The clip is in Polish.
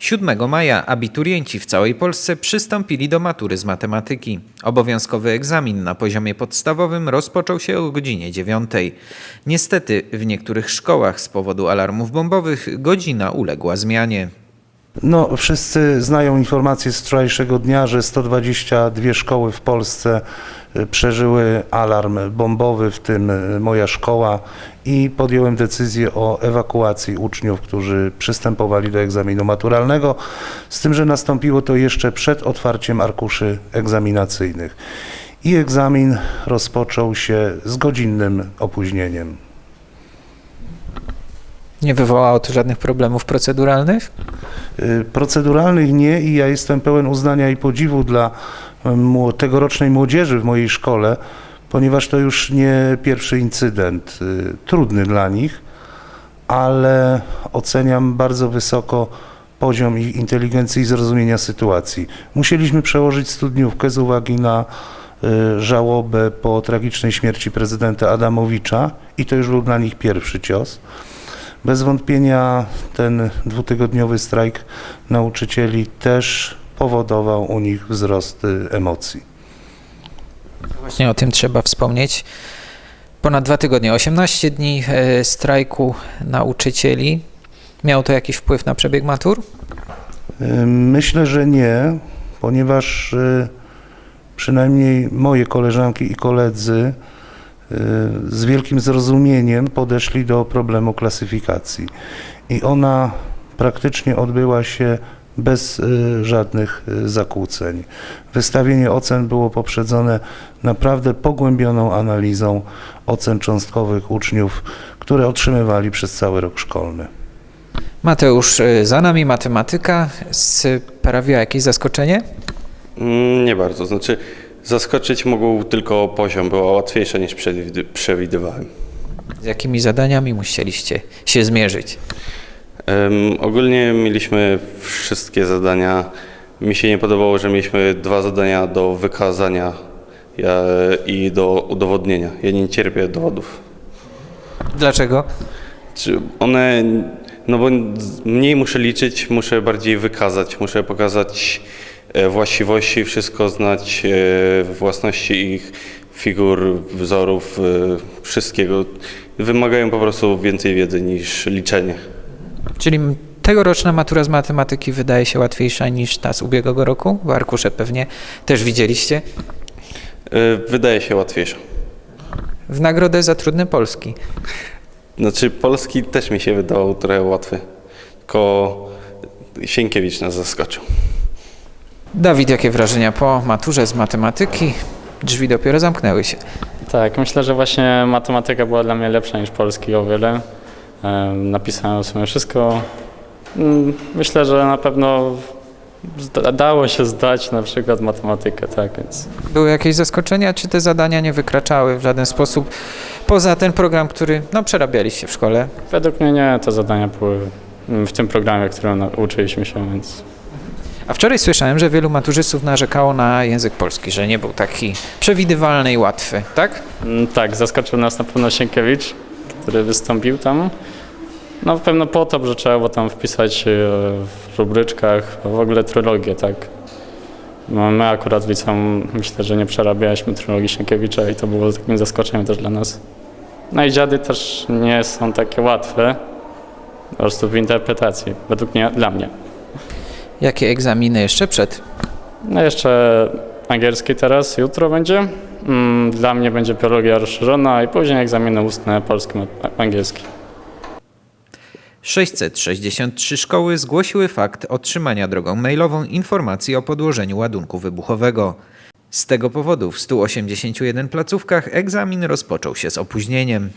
7 maja abiturienci w całej Polsce przystąpili do matury z matematyki. Obowiązkowy egzamin na poziomie podstawowym rozpoczął się o godzinie 9. Niestety w niektórych szkołach z powodu alarmów bombowych godzina uległa zmianie. No, wszyscy znają informację z wczorajszego dnia, że 122 szkoły w Polsce y, przeżyły alarm bombowy, w tym y, moja szkoła i podjąłem decyzję o ewakuacji uczniów, którzy przystępowali do egzaminu maturalnego, z tym, że nastąpiło to jeszcze przed otwarciem arkuszy egzaminacyjnych. I egzamin rozpoczął się z godzinnym opóźnieniem. Nie wywołało to żadnych problemów proceduralnych? Y, Proceduralnych nie i ja jestem pełen uznania i podziwu dla tegorocznej młodzieży w mojej szkole, ponieważ to już nie pierwszy incydent, y, trudny dla nich, ale oceniam bardzo wysoko poziom ich inteligencji i zrozumienia sytuacji. Musieliśmy przełożyć studniówkę z uwagi na y, żałobę po tragicznej śmierci prezydenta Adamowicza i to już był dla nich pierwszy cios. Bez wątpienia ten dwutygodniowy strajk nauczycieli też powodował u nich wzrost emocji. Właśnie o tym trzeba wspomnieć. Ponad dwa tygodnie, 18 dni e, strajku nauczycieli. Miało to jakiś wpływ na przebieg matur? Y, Myślę, że nie, ponieważ y, przynajmniej moje koleżanki i koledzy z wielkim zrozumieniem podeszli do problemu klasyfikacji. I ona praktycznie odbyła się bez y, żadnych y, zakłóceń. Wystawienie ocen było poprzedzone naprawdę pogłębioną analizą ocen cząstkowych uczniów, które otrzymywali przez cały rok szkolny. Mateusz, za nami matematyka. Sprawiła jakieś zaskoczenie? Mm, Nie bardzo. Znaczy, zaskoczyć mógł tylko poziom, była łatwiejsza niż przewidy- przewidywałem. Z jakimi zadaniami musieliście się zmierzyć? Em, ogólnie mieliśmy wszystkie zadania. Mi się nie podobało, że mieliśmy dwa zadania do wykazania ja, i do udowodnienia. Ja nie cierpię dowodów. Dlaczego? Czy one, no bo mniej muszę liczyć, muszę bardziej wykazać, muszę pokazać e, właściwości, wszystko znać, e, własności ich figur, wzorów, e, wszystkiego. Wymagają po prostu więcej wiedzy niż liczenie. Czyli tegoroczna matura z matematyki wydaje się łatwiejsza niż ta z ubiegłego roku? W arkusze pewnie też widzieliście. E, Wydaje się łatwiejsza. W nagrodę za trudny polski. Znaczy polski też mi się wydawał trochę łatwy, tylko Sienkiewicz nas zaskoczył. Dawid, jakie wrażenia po maturze z matematyki? Drzwi dopiero zamknęły się. Tak, myślę, że właśnie matematyka była dla mnie lepsza niż polski o wiele. Em, Napisałem sobie wszystko. Mm, Myślę, że na pewno dało się zdać na przykład matematykę, tak więc. Były jakieś zaskoczenia, czy te zadania nie wykraczały w żaden sposób poza ten program, który no, przerabialiście w szkole? Według mnie nie, te zadania były w tym programie, którym uczyliśmy się, więc A wczoraj słyszałem, że wielu maturzystów narzekało na język polski, że nie był taki przewidywalny i łatwy, tak? Mm, tak, zaskoczył nas na pewno Sienkiewicz, który wystąpił tam. No pewno po to, że trzeba było tam wpisać e, w rubryczkach w ogóle trylogię, tak. No, my akurat w liceum myślę, że nie przerabialiśmy trylogii Sienkiewicza i to było takim zaskoczeniem też dla nas. No i dziady też nie są takie łatwe, po prostu w interpretacji, według mnie, dla mnie. Jakie egzaminy jeszcze przed? No jeszcze angielski teraz, jutro będzie. Mm, Dla mnie będzie biologia rozszerzona i później egzaminy ustne polski, angielski. 663 szkoły zgłosiły fakt otrzymania drogą mailową informacji o podłożeniu ładunku wybuchowego. Z tego powodu w 181 placówkach egzamin rozpoczął się z opóźnieniem.